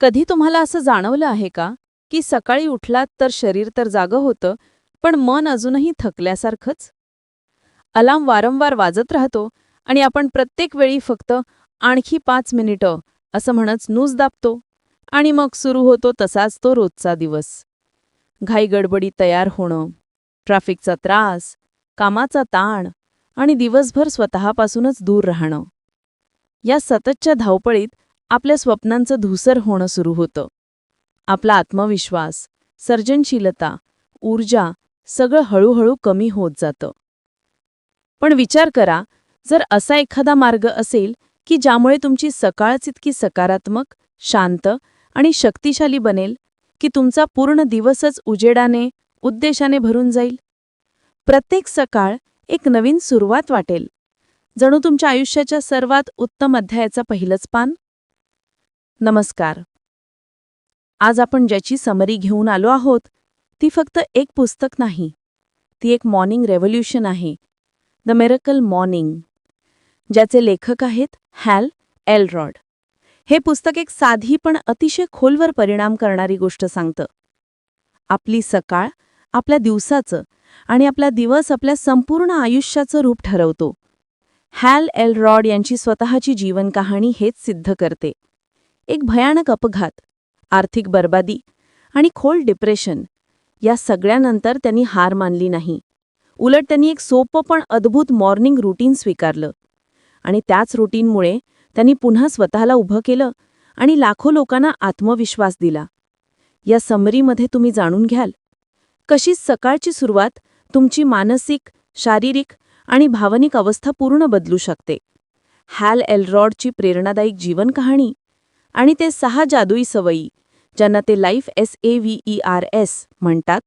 कधी तुम्हाला असं जाणवलं आहे का? की सकाळी उठलात तर शरीर तर जागं होतं पण मन अजूनही थकल्यासारखंच? अलार्म वारंवार वाजत राहतो आणि आपण प्रत्येक वेळी फक्त आणखी पाच मिनिटं असं म्हणत नूज दाबतो आणि मग सुरू होतो तसाच तो रोजचा दिवस. घाईगडबडी तयार होणं ट्रॅफिकचा त्रास कामाचा ताण आणि दिवसभर स्वतःपासूनच दूर राहणं. या सततच्या धावपळीत आपल्या स्वप्नांचं धुसर होणं सुरू होतं. आपला आत्मविश्वास सर्जनशीलता ऊर्जा सगळं हळूहळू कमी होत जातं. पण विचार करा जर असा एखादा मार्ग असेल की ज्यामुळे तुमची सकाळच इतकी सकारात्मक शांत आणि शक्तिशाली बनेल की तुमचा पूर्ण दिवसच उजेडाने उद्देशाने भरून जाईल? प्रत्येक सकाळ एक नवीन सुरुवात वाटेल. जणू तुमच्या आयुष्याच्या सर्वात उत्तम अध्यायाचं पहिलंच पान? नमस्कार. आज आपण ज्याची समरी घेऊन आलो आहोत ती फक्त एक पुस्तक नाही ती एक मॉर्निंग रेव्होल्युशन आहे. द मेरकल मॉर्निंग ज्याचे लेखक आहेत हॅल एलरॉड. हे पुस्तक एक साधी पण अतिशय खोलवर परिणाम करणारी गोष्ट सांगतं. आपली सकाळ आपल्या दिवसाचं आणि आपला दिवस आपल्या संपूर्ण आयुष्याचं रूप ठरवतो. हॅल एलरॉड यांची स्वतःची जीवनकहाणी हेच सिद्ध करते. एक भयानक अपघात आर्थिक बर्बादी आणि खोल डिप्रेशन या सगळ्यानंतर त्यांनी हार मानली नाही. उलट त्यांनी एक सोपं पण अद्भुत मॉर्निंग रुटीन स्वीकारलं आणि त्याच रुटीनमुळे त्यांनी पुन्हा स्वतःला उभं केलं आणि लाखो लोकांना आत्मविश्वास दिला. या समरीमध्ये तुम्ही जाणून घ्याल कशी सकाळची सुरुवात तुमची मानसिक शारीरिक आणि भावनिक अवस्था पूर्ण बदलू शकते. हॅल एलरॉडची प्रेरणादायी जीवनकहाणी आणि ते सहा जादुई सवयी ज्यांना ते life S A V E R S म्हणतात.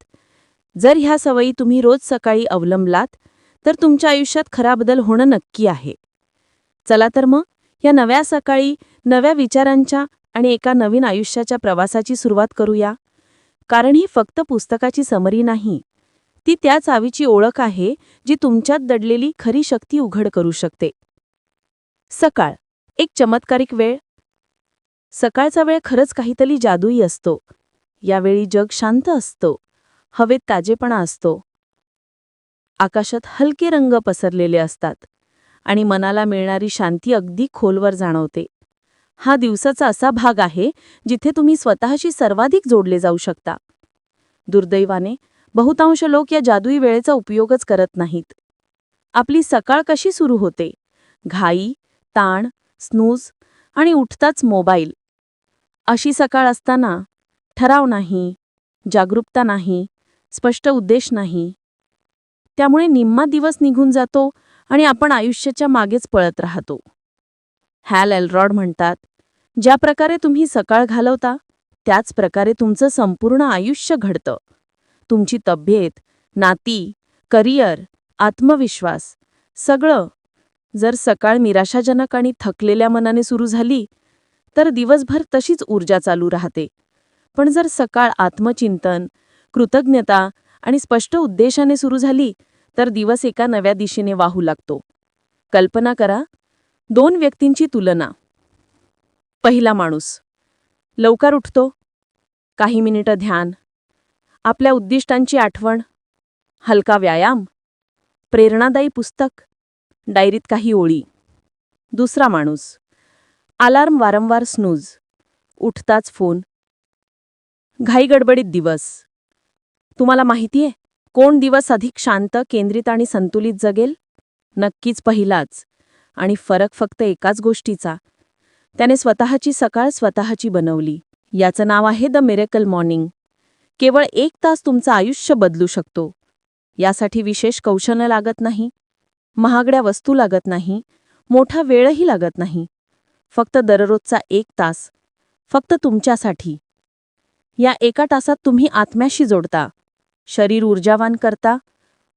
जर ह्या सवयी तुम्ही रोज सकाळी अवलंबलात तर तुमच्या आयुष्यात खरा बदल होणं नक्की आहे. चला तर मग या नव्या सकाळी नव्या विचारांच्या आणि एका नवीन आयुष्याच्या प्रवासाची सुरुवात करूया. कारण ही फक्त पुस्तकाची समरी नाही ती त्या चावीची ओळख आहे जी तुमच्यात दडलेली खरी शक्ती उघड करू शकते. सकाळ एक चमत्कारिक वेळ सकाळचा वेळ खरंच काहीतरी जादूई असतो. यावेळी जग शांत असतो. हवेत ताजेपणा असतो. आकाशात हलके रंग पसरलेले असतात आणि मनाला मिळणारी शांती अगदी खोलवर जाणवते. हा दिवसाचा असा भाग आहे जिथे तुम्ही स्वतःशी सर्वाधिक जोडले जाऊ शकता. दुर्दैवाने बहुतांश लोक या जादुई वेळेचा उपयोगच करत नाहीत. आपली सकाळ कशी सुरू होते? घाई ताण स्नूज आणि उठताच मोबाईल. अशी सकाळ असताना ठराव नाही जागरूकता नाही स्पष्ट उद्देश नाही. त्यामुळे निम्मा दिवस निघून जातो आणि आपण आयुष्याच्या मागेच पळत राहतो. हॅल एलरॉड म्हणतात ज्या प्रकारे तुम्ही सकाळ घालवता त्याच प्रकारे तुमचं संपूर्ण आयुष्य घडतं. तुमची तब्येत नाती करिअर आत्मविश्वास सगळं जर सकाळ निराशाजनक आणि थकलेल्या मनाने सुरू झाली तर दिवसभर तशीच ऊर्जा चालू राहते. पण जर सकाळ आत्मचिंतन कृतज्ञता आणि स्पष्ट उद्देशाने सुरू झाली तर दिवस एका नव्या दिशेने वाहू लागतो. कल्पना करा दोन व्यक्तींची तुलना. पहिला माणूस. लवकर उठतो. काही मिनिटं ध्यान. आपल्या उद्दिष्टांची आठवण. हलका व्यायाम. प्रेरणादायी पुस्तक. डायरीत काही ओळी. दुसरा माणूस. अलार्म वारंवार स्नूज उठताच फोन घाईगडबडीत दिवस. तुम्हाला माहितीये कोण दिवस अधिक शांत केंद्रित आणि संतुलित जगेल? नक्कीच पहिलाच. आणि फरक फक्त एकाच गोष्टीचा. त्याने स्वतःची सकाळ स्वतःची बनवली. याचं नाव आहे द मिरेकल मॉर्निंग केवळ एक तास तुमचं आयुष्य बदलू शकतो. यासाठी विशेष कौशल्य लागत नाही. महागड्या वस्तू लागत नाही. मोठा वेळही लागत नाही. फक्त दररोजचा एक तास. फक्त तुमच्यासाठी. या एका तासात तुम्ही आत्म्याशी जोडता. शरीर ऊर्जावान करता.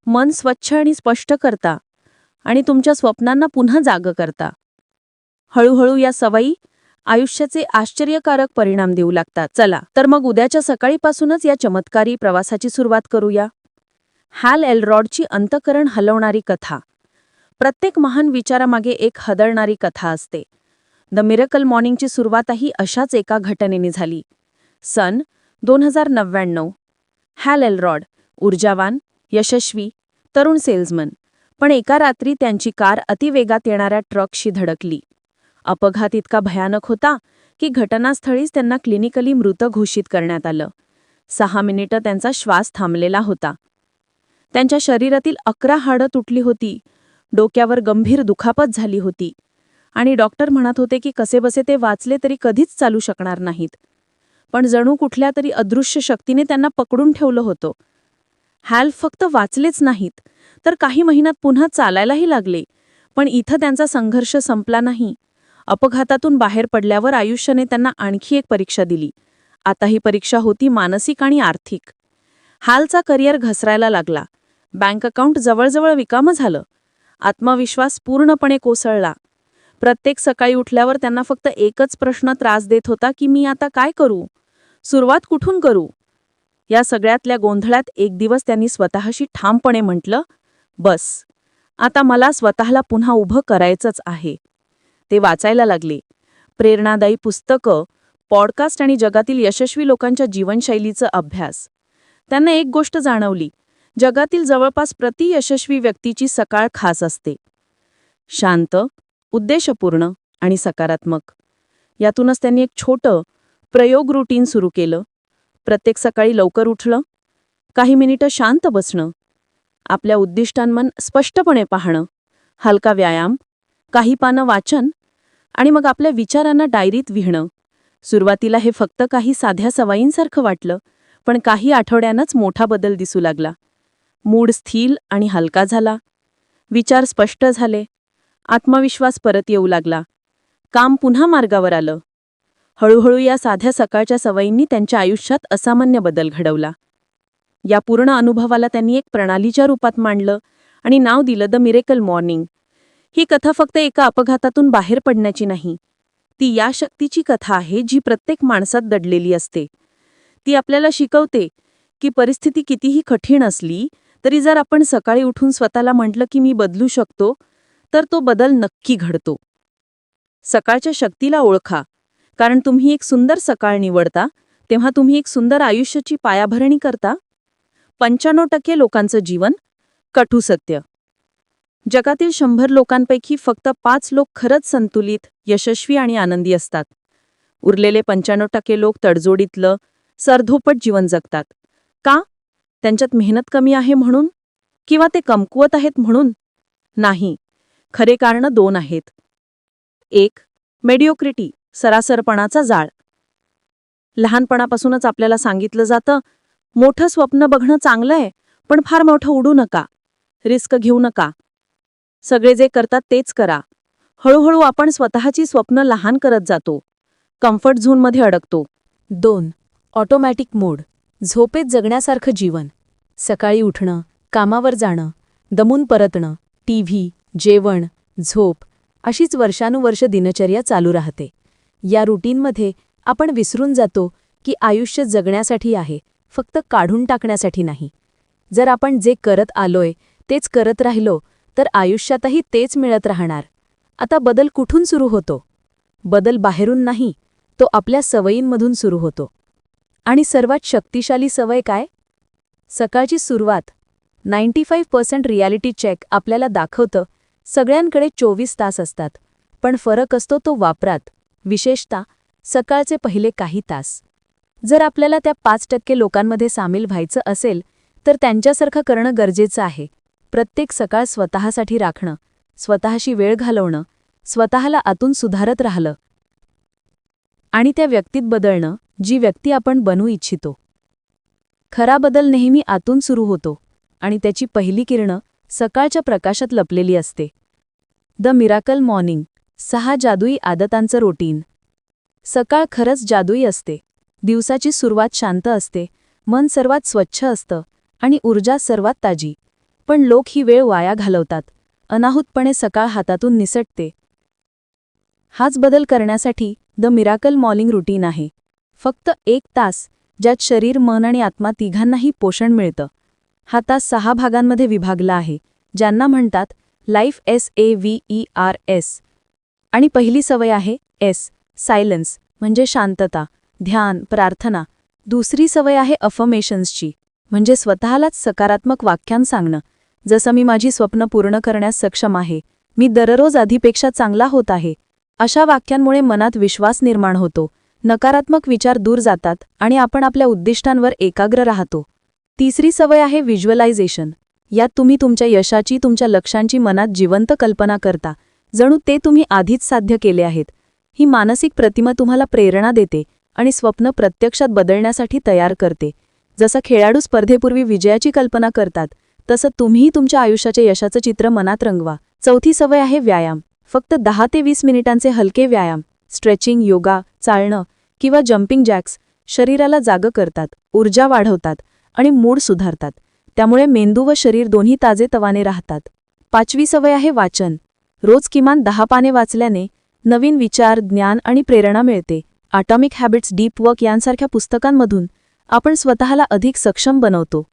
मन स्वच्छ आणि स्पष्ट करता. आणि तुमच्या स्वप्नांना पुन्हा जाग करता. हळूहळू या सवयी आयुष्याचे आश्चर्यकारक परिणाम देऊ लागतात. चला तर मग उद्याच्या सकाळीपासूनच या चमत्कारी प्रवासाची सुरुवात करूया. हॅल एलरॉडची अंतकरण हलवणारी कथा. प्रत्येक महान विचारामागे एक हदळणारी कथा असते. द मिरकल मॉर्निंगची सुरुवातही अशाच एका घटनेने झाली. सन दोन हजार नव्याण्णव. हॅल एलरॉड ऊर्जावान यशस्वी तरुण सेल्समन पण एका रात्री त्यांची कार अतिवेगात येणाऱ्या ट्रकशी धडकली. अपघात इतका भयानक होता की घटनास्थळीच त्यांना क्लिनिकली मृत घोषित करण्यात आलं. सहा मिनिटं त्यांचा श्वास थांबलेला होता. त्यांच्या शरीरातील अकरा हाडं तुटली होती. डोक्यावर गंभीर दुखापत झाली होती. आणि डॉक्टर म्हणत होते की कसेबसे ते वाचले तरी कधीच चालू शकणार नाहीत. पण जणू कुठल्या तरी अदृश्य शक्तीने त्यांना पकडून ठेवलं होतं. हॅल फक्त वाचलेच नाहीत तर काही महिन्यात पुन्हा चालायलाही लागले. पण इथं त्यांचा संघर्ष संपला नाही. अपघातातून बाहेर पडल्यावर आयुष्याने त्यांना आणखी एक परीक्षा दिली. आता ही परीक्षा होती मानसिक आणि आर्थिक. हालचा करिअर घसरायला लागला. बँक अकाउंट जवळजवळ विकामं झालं. आत्मविश्वास पूर्णपणे कोसळला. प्रत्येक सकाळी उठल्यावर त्यांना फक्त एकच प्रश्न त्रास देत होता की मी आता काय करू? सुरुवात कुठून करू? या सगळ्यातल्या गोंधळात एक दिवस त्यांनी स्वतःशी ठामपणे म्हटलं बस आता मला स्वतःला पुन्हा उभं करायचंच आहे. ते वाचायला लागले. प्रेरणादायी पुस्तकं पॉडकास्ट आणि जगातील यशस्वी लोकांच्या जीवनशैलीचा अभ्यास. त्यांना एक गोष्ट जाणवली जगातील जवळपास प्रति यशस्वी व्यक्तीची सकाळ खास असते. शांत उद्देशपूर्ण आणि सकारात्मक. यातूनच त्यांनी एक छोटं प्रयोग रुटीन सुरू केलं. प्रत्येक सकाळी लवकर उठलं काही मिनिटं शांत बसणं आपल्या उद्दिष्टांमन स्पष्टपणे पाहणं हलका व्यायाम काही पानं वाचन आणि मग आपल्या विचारांना डायरीत विहणं सुरुवातीला हे फक्त काही साध्या सवाईंसारखं वाटलं पण काही आठवड्यानंच मोठा बदल दिसू लागला. मूड स्थिर आणि हलका झाला. विचार स्पष्ट झाले. आत्मविश्वास परत येऊ लागला. काम पुन्हा मार्गावर आलं. हळूहळू या साध्या सकाळच्या सवयींनी त्यांच्या आयुष्यात असामान्य बदल घडवला. या पूर्ण अनुभवाला त्यांनी एक प्रणालीच्या रूपात मांडलं आणि नाव दिलं द मिरेकल मॉर्निंग ही कथा फक्त एका अपघातातून बाहेर पडण्याची नाही. ती या शक्तीची कथा आहे जी प्रत्येक माणसात दडलेली असते. ती आपल्याला शिकवते की परिस्थिती कितीही कठीण असली तरी जर आपण सकाळी उठून स्वतःला म्हटलं की मी बदलू शकतो तर तो बदल नक्की घडतो. सकाळच्या शक्तीला ओळखा. कारण तुम्ही एक सुंदर सकाळ निवडता तेव्हा तुम्ही एक सुंदर आयुष्याची पायाभरणी करता. पंच्याण्णव टक्के लोकांचं जीवन कटू सत्य. जगातील शंभर लोकांपैकी फक्त पाच लोक खरंच संतुलित यशस्वी आणि आनंदी असतात. उरलेले पंच्याण्णव टक्के लोक तडजोडीतलं सरधोपट जीवन जगतात. का? त्यांच्यात मेहनत कमी आहे म्हणून? किंवा ते कमकुवत आहेत म्हणून? नाही. खरे कारण दोन आहेत. एक मेडिओक्रिटी सरासरपणाचा जाळ. लहानपणापासूनच आपल्याला सांगितलं जातं मोठं स्वप्न बघणं चांगलं आहे पण फार मोठं उडू नका रिस्क घेऊ नका. सगळे जे करतात तेच करा. हळूहळू आपण स्वतःची स्वप्न लहान करत जातो. कम्फर्ट झोनमध्ये अडकतो. दोन ऑटोमॅटिक मोड झोपेत जगण्यासारखं जीवन. सकाळी उठणं कामावर जाणं दमून परतणं टीव्ही जेवण झोप अशीच वर्षानुवर्ष दिनचर्या चालू राहते. या रुटीनमध्ये आपण विसरून जातो की आयुष्य जगण्यासाठी आहे फक्त काढून टाकण्यासाठी नाही. जर आपण जे करत आलोय तेच करत राहिलो तर आयुष्यातही तेच मिळत राहणार. आता बदल कुठून सुरू होतो? बदल बाहेरून नाही तो आपल्या सवयींमधून सुरू होतो. आणि सर्वात शक्तिशाली सवय काय? सकाळची सुरुवात. Ninety five percent reality check आपल्याला दाखवतं सगळ्यांकडे चोवीस तास असतात. पण फरक असतो तो वापरात. विशेषतः सकाळचे पहिले काही तास. जर आपल्याला त्या पाच टक्के लोकांमध्ये सामील व्हायचं असेल तर त्यांच्यासारखं करणं गरजेचं आहे. प्रत्येक सकाळ स्वतःसाठी राखणं स्वतःशी वेळ घालवणं स्वतःला आतून सुधारत राहिलं. आणि त्या व्यक्तीत बदलणं जी व्यक्ती आपण बनू इच्छितो. खरा बदल नेहमी आतून सुरू होतो. आणि त्याची पहिली किरणं सकाळच्या प्रकाशात लपलेली असते. द मिराकल मॉर्निंग सहा जादुई आदतांचं रोटीन. सकाळ खरंच जादुई असते. दिवसाची सुरुवात शांत असते मन सर्वात स्वच्छ असतं आणि ऊर्जा सर्वात ताजी. पण लोक ही वेळ वाया घालवतात अनाहूतपणे सकाळ हातातून निसटते. हाच बदल करण्यासाठी द मिराकल मॉर्निंग रुटीन आहे. फक्त एक तास ज्यात शरीर मन आणि आत्मा तिघांनाही पोषण मिळतं. हा तास सहा भागांमध्ये विभागला आहे ज्यांना म्हणतात life S A V E R S. आणि पहिली सवय आहे एस सायलन्स म्हणजे शांतता ध्यान प्रार्थना. दुसरी सवय आहे अफर्मेशन्सची म्हणजे स्वतःलाच सकारात्मक वाक्यां सांगणं. जसं मी माझी स्वप्न पूर्ण करण्यास सक्षम आहे मी दररोज आधीपेक्षा चांगला होत आहे अशा वाक्यांमुळे मनात विश्वास निर्माण होतो. नकारात्मक विचार दूर जातात आणि आपण आपल्या उद्दिष्टांवर एकाग्र राहतो. तिसरी सवय आहे व्हिज्युअलायझेशन. यात तुम्ही तुमच्या यशाची तुमच्या लक्ष्यांची मनात जिवंत कल्पना करता. जणू ते तुम्ही आधीच साध्य केले आहेत. ही मानसिक प्रतिमा तुम्हाला प्रेरणा देते आणि स्वप्न प्रत्यक्षात बदलण्यासाठी तयार करते. जसं खेळाडू स्पर्धेपूर्वी विजयाची कल्पना करतात तसं तुम्हीही तुमच्या आयुष्याच्या यशाचं चित्र मनात रंगवा. चौथी सवय आहे व्यायाम. फक्त दहा ते वीस मिनिटांचे हलके व्यायाम स्ट्रेचिंग योगा चालणं किंवा जम्पिंग जॅक्स शरीराला जागं करतात ऊर्जा वाढवतात आणि मूड सुधारतात. त्यामुळे मेंदू व शरीर दोन्ही ताजेतवाने राहतात. पाचवी सवय आहे वाचन. रोज किमान दहा पाने वाचल्याने नवीन विचार ज्ञान आणि प्रेरणा मिळते. ॲटॉमिक हॅबिट्स डीप वर्क यांसारख्या पुस्तकांमधून आपण स्वतःला अधिक सक्षम बनवतो.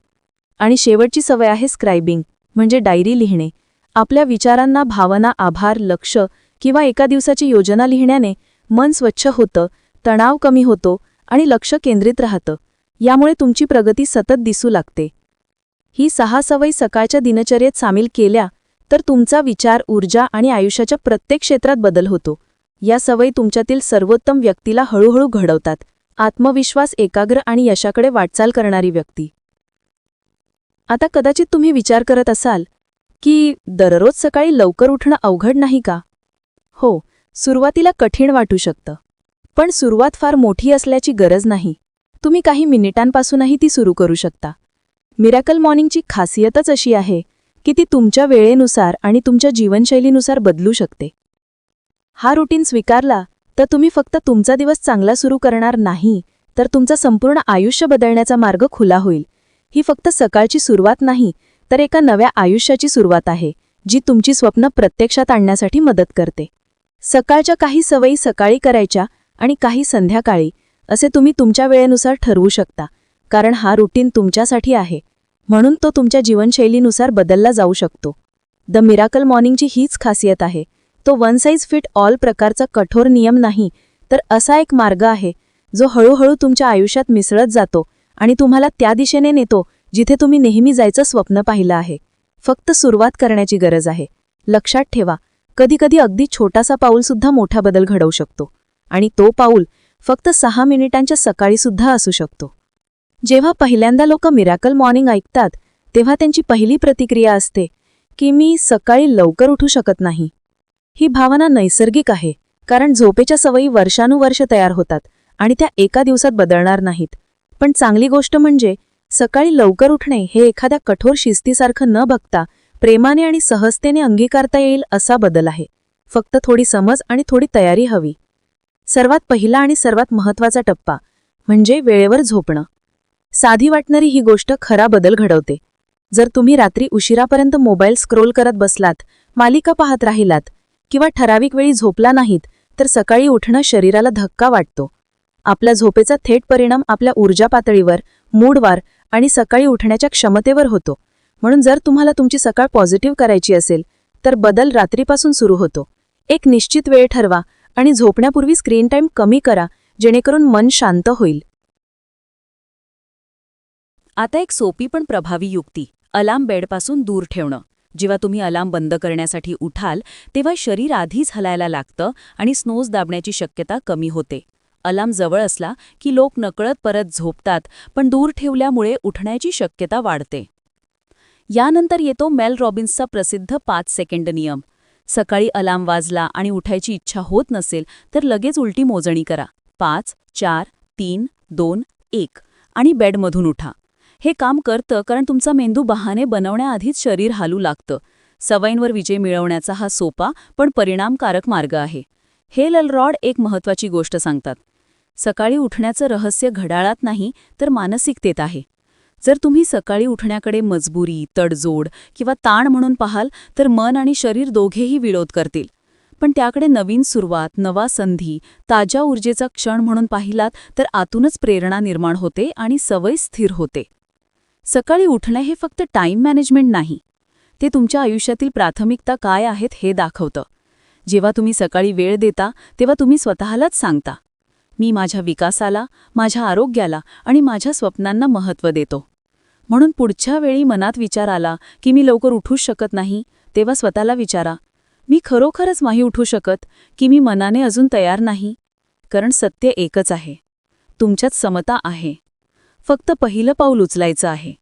आणि शेवटची सवय आहे स्क्रायबिंग म्हणजे डायरी लिहिणे. आपल्या विचारांना भावना आभार लक्ष किंवा एका दिवसाची योजना लिहिण्याने मन स्वच्छ होतं तणाव कमी होतो आणि लक्ष केंद्रित राहतं. यामुळे तुमची प्रगती सतत दिसू लागते. ही सहा सवयी सकाळच्या दिनचर्येत सामील केल्या तर तुमचा विचार ऊर्जा आणि आयुष्याच्या प्रत्येक क्षेत्रात बदल होतो. या सवयी तुमच्यातील सर्वोत्तम व्यक्तीला हळूहळू घडवतात. आत्मविश्वास एकाग्र आणि यशाकडे वाटचाल करणारी व्यक्ती. आता कदाचित तुम्ही विचार करत असाल की दररोज सकाळी लवकर उठणं अवघड नाही का? हो सुरुवातीला कठीण वाटू शकतं. पण सुरुवात फार मोठी असल्याची गरज नाही. तुम्ही काही मिनिटांपासूनही ती सुरू करू शकता. मिरॅकल मॉर्निंगची खासियतच अशी आहे की ती तुमच्या वेळेनुसार आणि तुमच्या जीवनशैलीनुसार बदलू शकते. हा रुटीन स्वीकारला तर तुम्ही फक्त तुमचा दिवस चांगला सुरू करणार नाही तर तुमचं संपूर्ण आयुष्य बदलण्याचा मार्ग खुला होईल. ही फक्त सकाळची सुरुवात नाही तर एका नव्या आयुष्याची सुरुवात आहे जी तुमची स्वप्न प्रत्यक्षात आणण्यासाठी मदत करते. सकाळच्या काही सवयी सकाळी करायच्या आणि काही संध्याकाळी असे तुम्ही तुमच्या वेळेनुसार ठरवू शकता कारण हा रुटीन तुमच्यासाठी आहे. म्हणून तो तुमच्या जीवनशैलीनुसार बदलला जाऊ शकतो. द मिराकल मॉर्निंगची हीच खासियत आहे. तो वन साईज फिट ऑल प्रकारचा कठोर नियम नाही तर असा एक मार्ग आहे जो हळूहळू तुमच्या आयुष्यात मिसळत जातो आणि तुम्हाला त्या दिशेने नेतो जिथे तुम्ही नेहमी जायचं स्वप्न पाहिलं आहे. फक्त सुरुवात करण्याची गरज आहे. लक्षात ठेवा कधीकधी अगदी छोटासा पाऊलसुद्धा मोठा बदल घडवू शकतो. आणि तो पाऊल फक्त सहा मिनिटांच्या सकाळीसुद्धा असू शकतो. जेव्हा पहिल्यांदा लोक मिरॅकल मॉर्निंग ऐकतात तेव्हा त्यांची पहिली प्रतिक्रिया असते की मी सकाळी लवकर उठू शकत नाही. ही भावना नैसर्गिक आहे कारण झोपेच्या सवयी वर्षानुवर्ष तयार होतात आणि त्या एका दिवसात बदलणार नाहीत. पण चांगली गोष्ट म्हणजे सकाळी लवकर उठणे हे एखाद्या कठोर शिस्तीसारखं न बघता प्रेमाने आणि सहजतेने अंगीकारता येईल असा बदल आहे. फक्त थोडी समज आणि थोडी तयारी हवी. सर्वात पहिला आणि सर्वात महत्त्वाचा टप्पा म्हणजे वेळेवर झोपणं. साधी वाटणारी ही गोष्ट खरा बदल घडवते. जर तुम्ही रात्री उशिरापर्यंत मोबाईल स्क्रोल करत बसलात मालिका पाहत राहिलात किंवा ठराविक वेळी झोपला नाहीत तर सकाळी उठणं शरीराला धक्का वाटतो. आपल्या झोपेचा थेट परिणाम आपल्या ऊर्जा पातळीवर मूडवार आणि सकाळी उठण्याच्या क्षमतेवर होतो. म्हणून जर तुम्हाला तुमची सकाळ पॉझिटिव्ह करायची असेल तर बदल रात्रीपासून सुरू होतो. एक निश्चित वेळ ठरवा आणि झोपण्यापूर्वी स्क्रीन टाईम कमी करा जेणेकरून मन शांत होईल. आता एक सोपी पण प्रभावी युक्ती अलार्म बेडपासून दूर ठेवणं. जेव्हा तुम्ही अलार्म बंद करण्यासाठी उठाल तेव्हा शरीर आधीच हलायला लागतं आणि स्नोज दाबण्याची शक्यता कमी होते. अलार्म जवळ असला की लोक नकळत परत झोपतात पण दूर ठेवल्यामुळे उठण्याची शक्यता वाढते. यानंतर येतो मेल रॉबिन्सचा प्रसिद्ध पाच सेकंड नियम. सकाळी अलार्म वाजला आणि उठायची इच्छा होत नसेल तर लगेच उलटी मोजणी करा. पाच चार तीन दोन एक आणि बेडमधून उठा. हे काम करतं कारण तुमचा मेंदू बहाने बनवण्याआधीच शरीर हालू लागतं. सवयींवर विजय मिळवण्याचा हा सोपा पण परिणामकारक मार्ग आहे. हे ललरॉड एक महत्वाची गोष्ट सांगतात. सकाळी उठण्याचं रहस्य घड्याळात नाही तर मानसिकतेत आहे. जर तुम्ही सकाळी उठण्याकडे मजबुरी तडजोड किंवा ताण म्हणून पाहाल तर मन आणि शरीर दोघेही विरोध करतील. पण त्याकडे नवीन सुरुवात नवा संधी ताज्या ऊर्जेचा क्षण म्हणून पाहिलात तर आतूनच प्रेरणा निर्माण होते आणि सवय स्थिर होते. सकाळी उठणं हे फक्त टाईम मॅनेजमेंट नाही. ते तुमच्या आयुष्यातील प्राथमिकता काय आहेत हे दाखवतं. जेव्हा तुम्ही सकाळी वेळ देता तेव्हा तुम्ही स्वतःलाच सांगता. मी माझ्या विकासाला माझ्या आरोग्याला आणि माझ्या स्वप्नांना महत्त्व देतो. म्हणून पुढच्या वेळी मनात विचार आला की मी लवकर उठूच शकत नाही तेव्हा स्वतःला विचारा. मी खरोखरच नाही उठू शकत की मी मनाने अजून तयार नाही. कारण सत्य एकच आहे. तुमच्यात समता आहे. फक्त पहिलं पाऊल उचलायचं आहे.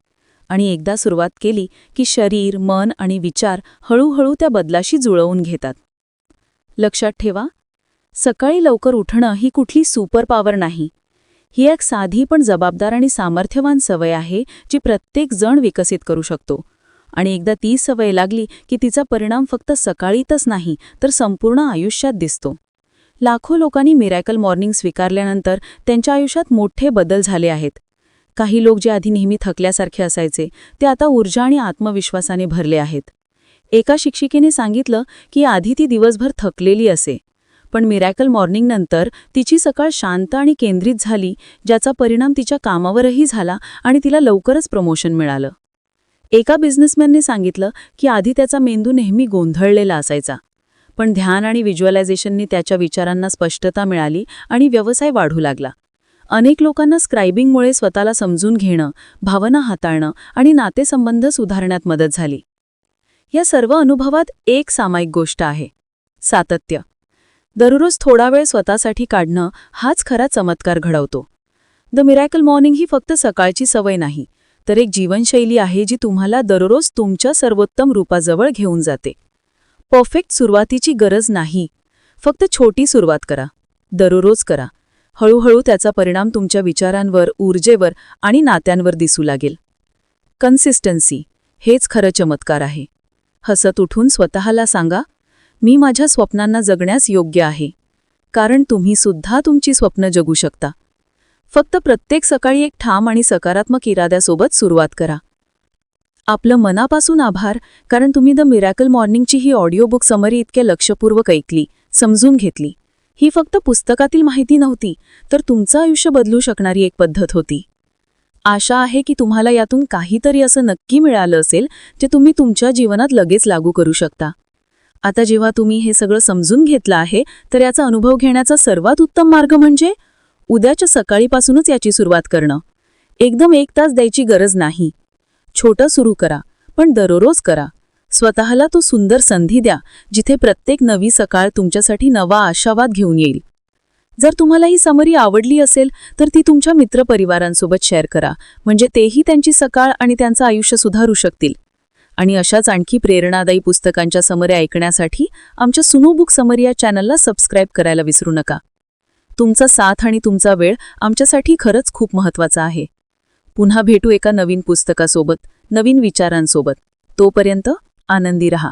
आणि एकदा सुरुवात केली की शरीर मन आणि विचार हळूहळू त्या बदलाशी जुळवून घेतात. लक्षात ठेवा सकाळी लवकर उठणं ही कुठली सुपर पॉवर नाही. ही एक साधी पण जबाबदार आणि सामर्थ्यवान सवय आहे जी प्रत्येक जण विकसित करू शकतो. आणि एकदा ती सवय लागली की तिचा परिणाम फक्त सकाळीतच नाही तर संपूर्ण आयुष्यात दिसतो. लाखो लोकांनी मिरॅकल मॉर्निंग स्वीकारल्यानंतर त्यांच्या आयुष्यात मोठे बदल झाले आहेत. काही लोक जे आधी नेहमी थकल्यासारखे असायचे ते आता ऊर्जा आणि आत्मविश्वासाने भरले आहेत. एका शिक्षिकेने सांगितलं की आधी ती दिवसभर थकलेली असे. पण मिरॅकल मॉर्निंगनंतर तिची सकाळ शांत आणि केंद्रित झाली ज्याचा परिणाम तिच्या कामावरही झाला आणि तिला लवकरच प्रमोशन मिळालं. एका बिझनेसमॅनने सांगितलं की आधी त्याचा मेंदू नेहमी गोंधळलेला असायचा. पण ध्यान आणि व्हिज्युअलायझेशननी त्याच्या विचारांना स्पष्टता मिळाली आणि व्यवसाय वाढू लागला. अनेक लोकांना स्क्रायबिंगमुळे स्वतःला समजून घेणं भावना हाताळणं आणि नातेसंबंध सुधारण्यात मदत झाली. या सर्व अनुभवात एक सामायिक गोष्ट आहे सातत्य. दररोज थोडा वेळ स्वतःसाठी काढणं हाच खरा चमत्कार घडवतो. द मिरॅकल मॉर्निंग ही फक्त सकाळची सवय नाही तर एक जीवनशैली आहे जी तुम्हाला दररोज तुमच्या सर्वोत्तम रूपाजवळ घेऊन जाते. परफेक्ट सुरुवातीची गरज नाही फक्त छोटी सुरुवात करा दररोज करा. हळूहळू त्याचा परिणाम तुमच्या विचारांवर ऊर्जेवर आणि नात्यांवर दिसू लागेल. कन्सिस्टन्सी हेच खरं चमत्कार आहे. हसत उठून स्वतःला सांगा मी माझ्या स्वप्नांना जगण्यास योग्य आहे. कारण तुम्ही सुद्धा तुमची स्वप्न जगू शकता. फक्त प्रत्येक सकाळी एक ठाम आणि सकारात्मक इराद्यासोबत सुरुवात करा. आपलं मनापासून आभार कारण तुम्ही द मिरॅकल मॉर्निंगची ही ऑडिओ बुक समरी इतक्या लक्षपूर्वक ऐकली समजून घेतली. ही फक्त पुस्तकातील माहिती नव्हती तर तुमचं आयुष्य बदलू शकणारी एक पद्धत होती. आशा आहे की तुम्हाला यातून काहीतरी असं नक्की मिळालं असेल जे तुम्ही तुमच्या जीवनात लगेच लागू करू शकता. आता जेव्हा तुम्ही हे सगळं समजून घेतलं आहे तर याचा अनुभव घेण्याचा सर्वात उत्तम मार्ग म्हणजे उद्याच्या सकाळीपासूनच याची सुरुवात करणं. एकदम एक तास द्यायची गरज नाही. छोटं सुरू करा पण दररोज करा. स्वतःला तो सुंदर संधी द्या जिथे प्रत्येक नवी सकाळ तुमच्यासाठी नवा आशावाद घेऊन येईल. जर तुम्हाला ही समरी आवडली असेल तर ती तुमच्या मित्रपरिवारांसोबत शेअर करा म्हणजे तेही त्यांची सकाळ आणि त्यांचं आयुष्य सुधारू शकतील. आणि अशाच आणखी प्रेरणादायी पुस्तकांच्या समऱ्या ऐकण्यासाठी आमच्या सुनो बुक समरी या चॅनलला सबस्क्राईब करायला विसरू नका. तुमचा साथ आणि तुमचा वेळ आमच्यासाठी खरंच खूप महत्त्वाचा आहे. पुन्हा भेटू एका नवीन पुस्तकासोबत नवीन विचारांसोबत. तोपर्यंत आनंदी रहा.